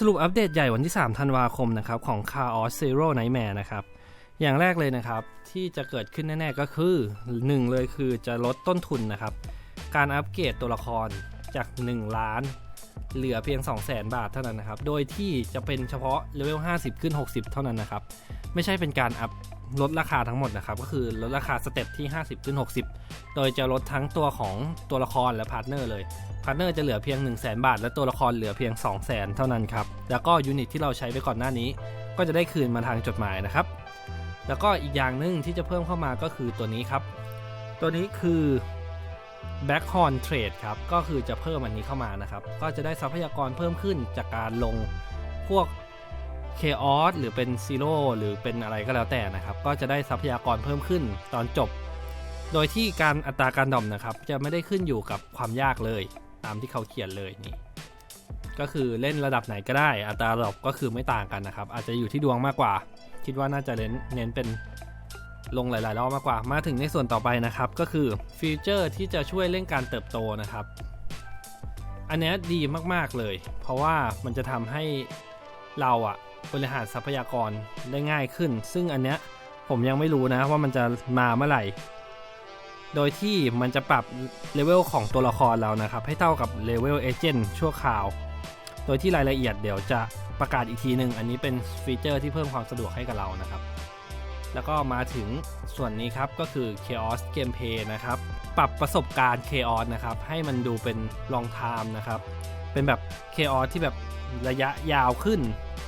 สรุปอัปเดตใหญ่วันที่ 3 ธันวาคมนะครับของ Chaos Zero Nightmare นะครับ อย่างแรกเลยนะครับ ที่จะเกิดขึ้นแน่ๆก็คือ 1 เลยคือจะลดต้นทุนนะครับ การอัปเกรดตัวละครจาก 1 ล้าน เหลือเพียง 2 0 0 0 0 0 บาทเท่านั้นนะครับ โดยที่จะเป็นเฉพาะเลเวล 50 ขึ้น 60 เท่านั้นนะครับ ไม่ใช่เป็นการอัพลดราคาทั้งหมดนะครับ ก็คือลดราคาสเต็ปที่ 50 ขึ้น 60 โดยจะลดทั้งตัวของตัวละครและพาร์ทเนอร์เลย พาร์เนอร์จะเหลือเพียง 1 0 0 0 0แบาท และตัวละครเหลือเพียง 2 0 0 0 0 0 เท่านั้นครับ แล้วก็ยูนิตที่เราใช้ไปก่อนหน้านี้ ก็จะได้คืนมาทางจดหมายนะครับ แล้วก็อีกอย่างหนึ่งที่จะเพิ่มเข้ามาก็คือตัวนี้ครับ ตัวนี้คือ Backhorn Trade ครับ ก็คือจะเพิ่มอันนี้เข้ามานะครับ ก็จะได้ทรัพยากรเพิ่มขึ้นจากการลงพวก Chaos หรือเป็น Zero หรือเป็นอะไรก็แล้วแต่นะครับ ก็จะได้ทรัพยากรเพิ่มขึ้นตอนจบ โดยที่การอัตราการดอมนะครับ จะไม่ได้ขึ้นอยู่กับความยากเลย ตามที่เขาเขียนเลยนี่ก็คือเล่นระดับไหนก็ได้ อัตราดรอปก็คือไม่ต่างกันนะครับ อาจจะอยู่ที่ดวงมากกว่า คิดว่าน่าจะเน้นเน้นเป็นลงหลายๆรอบมากกว่า มาถึงในส่วนต่อไปนะครับ ก็คือฟีเจอร์ที่จะช่วยเร่งการเติบโตนะครับ อันนี้ดีมากๆเลย เพราะว่ามันจะทำให้เราอะบริหารทรัพยากรได้ง่ายขึ้น ซึ่งอันเนี้ยผมยังไม่รู้นะว่ามันจะมาเมื่อไหร่ โดยที่มันจะปรับเลเวลของตัวละครเรานะครับ ให้เท่ากับเลเวลเอเจนต์ชั่วคราว โดยที่รายละเอียดเดี๋ยวจะประกาศอีกทีหนึ่งอันนี้เป็นฟีเจอร์ที่เพิ่มความสะดวกให้กับเรานะครับ แล้วก็มาถึงส่วนนี้ครับก็คือ Chaos Gameplay นะครับ ปรับประสบการณ์ Chaos นะครับ ให้มันดูเป็น long time นะครับ เป็นแบบ Chaos ที่แบบระยะยาวขึ้น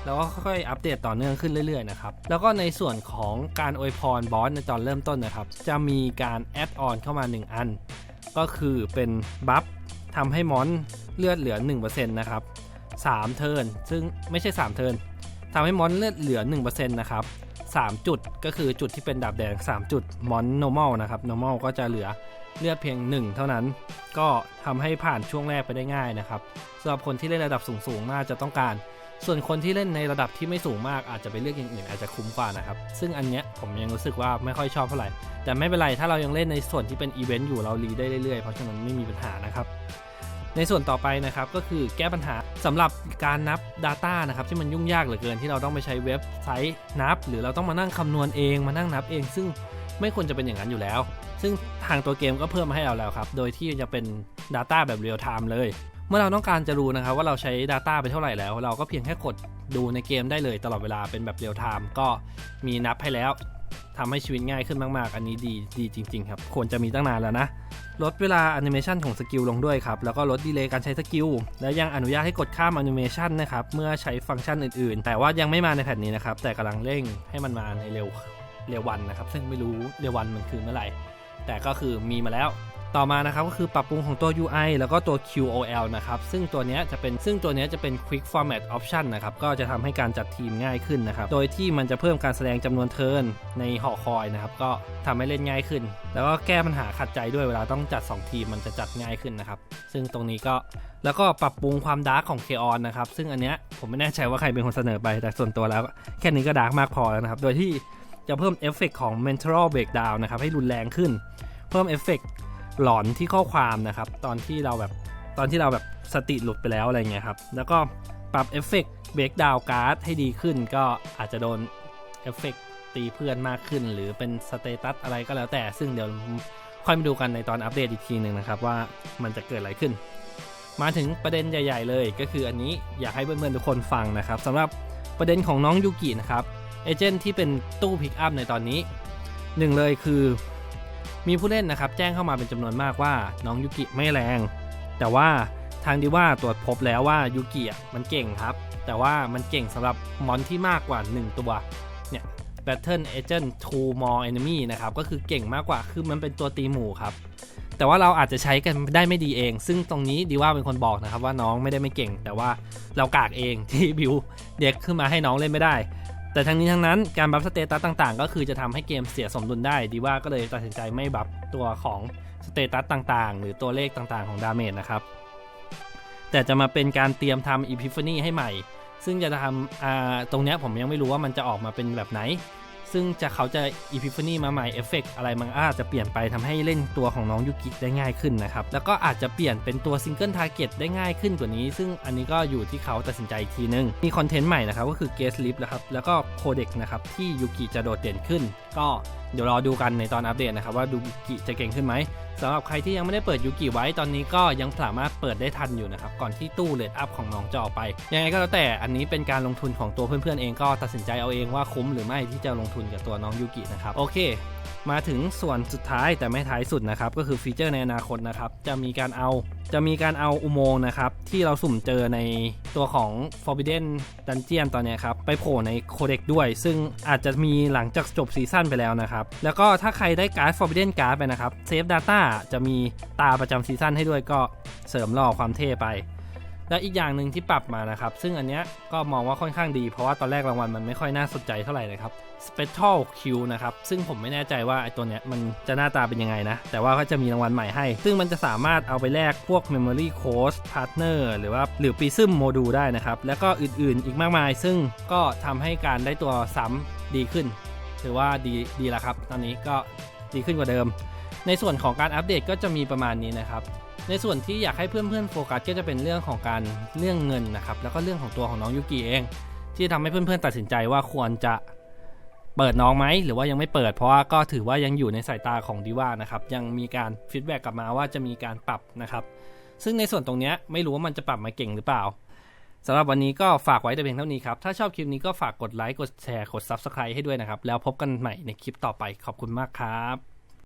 แล้วก็ค่อยๆอัปเดตต่อเนื่องขึ้นเรื่อยๆนะครับ แล้วก็ในส่วนของการอวยพรบอสในตอนเริ่มต้นนะครับ จะมีการแอดออนเข้ามา 1 อัน ก็คือเป็นบัฟทำให้มอนเลือดเหลือ 1%นะครับ3เทิร์นซึ่งไม่ใช่ 3 เทิร์นทำให้มอนเลือดเหลือ 1%นะครับ 3 จุด ก็คือจุดที่เป็นดาบแดง 3 จุดมอน normal นะครับ normal ก็จะเหลือเลือดเพียง 1 เท่านั้น ก็ทำให้ผ่านช่วงแรกไปได้ง่ายนะครับสำหรับคนที่เล่นระดับสูงๆน่าจะต้องการ ส่วนคนที่เล่นในระดับที่ไม่สูงมากอาจจะไปเลือกอย่างอื่นอาจจะคุ้มกว่านะครับ ซึ่งอันเนี้ยผมยังรู้สึกว่าไม่ค่อยชอบเท่าไหร่ แต่ไม่เป็นไรถ้าเรายังเล่นในส่วนที่เป็นอีเวนต์อยู่เรารีได้เรื่อยๆ เพราะฉะนั้นไม่มีปัญหานะครับ ในส่วนต่อไปนะครับก็คือแก้ปัญหาสำหรับการนับ Data นะครับที่มันยุ่งยากเหลือเกินที่เราต้องไปใช้เว็บไซต์นับ หรือเราต้องมานั่งคำนวณเองมานั่งนับเอง ซึ่งไม่ควรจะเป็นอย่างนั้นอยู่แล้ว ซึ่งทางตัวเกมก็เพิ่มมาให้เราแล้วครับ โดยที่จะเป็น Data แบบเรียลไทม์เลย เมื่อเราต้องการจะรู้นะครับว่าเราใช้ Data ไปเท่าไหร่แล้ว เราก็เพียงแค่กดดูในเกมได้เลยตลอดเวลาเป็นแบบเรียลไทม์ก็มีนับให้แล้วทำให้ชีวิตง่ายขึ้นมาก ๆ อันนี้ดีดีจริง ๆ ครับ ควรจะมีตั้งนานแล้วนะ ลดเวลาแอนิเมชันของสกิลลงด้วยครับ แล้วก็ลดดีเลย์การใช้สกิล และยังอนุญาตให้กดข้ามแอนิเมชันนะครับ เมื่อใช้ฟังก์ชันอื่นๆ แต่ว่ายังไม่มาในแผ่นนี้นะครับ แต่กำลังเร่งให้มันมาในเร็วเร็ววันนะครับ ซึ่งไม่รู้เร็ววันมันคือเมื่อไหร่ แต่ก็คือมีมาแล้ว ต่อมานะครับก็คือปรับปรุงของตัว UI แล้วก็ตัว QOL นะครับซึ่งตัวนี้จะเป็นซึ่งตัวนี้จะเป็น Quick Format Option นะครับก็จะทำให้การจัดทีมง่ายขึ้นนะครับโดยที่มันจะเพิ่มการแสดงจำนวนเทิร์นในหอคอยนะครับก็ทำให้เล่นง่ายขึ้น แล้วก็แก้ปัญหาขัดใจด้วยเวลาต้องจัด 2 ทีมมันจะจัดง่ายขึ้นนะครับซึ่งตรงนี้ก็แล้วก็ปรับปรุงความดาร์กของ k อ o นะครับซึ่งอันเนี้ยผมไม่แน่ใจว่าใครเป็นคนเสนอไปแต่ส่วนตัวแล้ว แค่นี้ก็ดาร์กมากพอแล้วนะครับโดยที่จะเพิ่มเอฟเฟกของ mental breakdown นะครับให้รุนแรงขึ้น เพิ่มเอฟเฟก หลอนที่ข้อความนะครับ ตอนที่เราแบบตอนที่เราแบบสติหลุดไปแล้วอะไรเงี้ยครับ แล้วก็ปรับเอฟเฟกต์เบรกดาวการ์ดให้ดีขึ้น ก็อาจจะโดนเอฟเฟกตีเพื่อนมากขึ้น หรือเป็นสเตตัสอะไรก็แล้วแต่ซึ่งเดี๋ยวค่อยมาดูกันในตอนอัปเดตอีกทีหนึ่งนะครับว่ามันจะเกิดอะไรขึ้น มาถึงประเด็นใหญ่ ๆ เลยก็คืออันนี้อยากให้เพื่อนๆทุกคนฟังนะครับสำหรับประเด็นของน้องยูกินะครับเอเจนต์ที่เป็นตู้พิกอัพในตอนนี้หนึ่งเลยคือ มีผู้เล่นนะครับแจ้งเข้ามาเป็นจำนวนมากว่าน้องยูกิไม่แรง แต่ว่าทางดีว่าตรวจพบแล้วว่ายูกิมันเก่งครับ แต่ว่ามันเก่งสำหรับมอนที่มากกว่า 1 ตัวเนี่ย Battle Agent to More Enemy นะครับก็คือเก่งมากกว่าคือมันเป็นตัวตีหมู่ครับ แต่ว่าเราอาจจะใช้กันได้ไม่ดีเอง ซึ่งตรงนี้ดีว่าเป็นคนบอกนะครับว่าน้องไม่ได้ไม่เก่ง แต่ว่าเรากากเองที่บิวเด็กขึ้นมาให้น้องเล่นไม่ได้ แต่ทั้งนี้ทั้งนั้นการบัฟสเตตัสต่างๆ ก็คือจะทำให้เกมเสียสมดุลได้ดีว่าก็เลยตัดสินใจไม่บัฟตัวของสเตตัสต่างๆ หรือตัวเลขต่างๆ ของดาเมจนะครับ แต่จะมาเป็นการเตรียมทำอีพิฟานีให้ใหม่ ซึ่งจะทำอ่าตรงเนี้ยผมยังไม่รู้ว่ามันจะออกมาเป็นแบบไหน ซึ่งจะเขาจะอีพิฟานีมาใหม่เอฟเฟกอะไรมันอาจจะเปลี่ยนไปทำให้เล่นตัวของน้องยุกิได้ง่ายขึ้นนะครับ แล้วก็อาจจะเปลี่ยนเป็นตัวซิงเกิลทาร์เก็ตได้ง่ายขึ้นกว่านี้ ซึ่งอันนี้ก็อยู่ที่เขาตัดสินใจอีกทีนึง มีคอนเทนต์ใหม่นะครับ ก็คือเกสลิฟนะครับ แล้วก็โคเด็กนะครับ ที่ยุกิจะโดดเด่นขึ้น ก็เดี๋ยวรอดูกันในตอนอัปเดตนะครับว่ายูกิจะเก่งขึ้นไหม สำหรับใครที่ยังไม่ได้เปิดยูกิไว้ตอนนี้ก็ยังสามารถเปิดได้ทันอยู่นะครับ ก่อนที่ตู้เลดอัพของน้องจะออกไป ยังไงก็แล้วแต่อันนี้เป็นการลงทุนของตัวเพื่อนๆเองก็ตัดสินใจเอาเองว่าคุ้มหรือไม่ที่จะลงทุนกับตัวน้องยูกินะครับโอเคมาถึงส่วนสุดท้ายแต่ไม่ท้ายสุดนะครับก็คือฟีเจอร์ในอนาคตนะครับจะมีการเอา จะมีการเอาอุโมงค์นะครับ ที่เราสุ่มเจอในตัวของ Forbidden Dungeon ตอนนี้ครับ ไปโผล่ในโคเด็กด้วย ซึ่งอาจจะมีหลังจากจบซีซั่นไปแล้วนะครับ แล้วก็ถ้าใครได้การ์ด Forbidden Card ไปนะครับ Save Data จะมีตาประจำซีซั่นให้ด้วยก็เสริมหล่อความเท่ไป และอีกอย่างหนึ่งที่ปรับมานะครับ ซึ่งอันเนี้ยก็มองว่าค่อนข้างดี เพราะว่าตอนแรกรางวัลมันไม่ค่อยน่าสนใจเท่าไหร่นะครับ Special Q นะครับ ซึ่งผมไม่แน่ใจว่าไอ้ตัวเนี้ยมันจะหน้าตาเป็นยังไงนะ แต่ว่าก็จะมีรางวัลใหม่ให้ ซึ่งมันจะสามารถเอาไปแลกพวก Memory Code Partner หรือว่าหรือ Prism Module ได้นะครับ แล้วก็อื่นๆ อีกมากมาย ซึ่งก็ทำให้การได้ตัวซ้ำดีขึ้น ถือว่าดีดีแล้วครับ ตอนนี้ก็ดีขึ้นกว่าเดิม ในส่วนของการอัปเดตก็จะมีประมาณนี้นะครับ ในส่วนที่อยากให้เพื่อนๆโฟกัสก็จะเป็นเรื่องของการเรื่องเงินนะครับ แล้วก็เรื่องของตัวของน้องยูกิเอง ที่ทำให้เพื่อนๆตัดสินใจว่าควรจะเปิดน้องไหมหรือว่ายังไม่เปิด เพราะว่าก็ถือว่ายังอยู่ในสายตาของดีว่านะครับยังมีการฟีดแบ็กกลับมาว่าจะมีการปรับนะครับ ซึ่งในส่วนตรงนี้ไม่รู้ว่ามันจะปรับมาเก่งหรือเปล่าสำหรับวันนี้ก็ฝากไว้แต่เพียงเท่านี้ครับ ถ้าชอบคลิปนี้ก็ฝากกดไลค์กดแชร์กด Subscribe ให้ด้วยนะครับ แล้วพบกันใหม่ในคลิปต่อไปขอบคุณมากครับ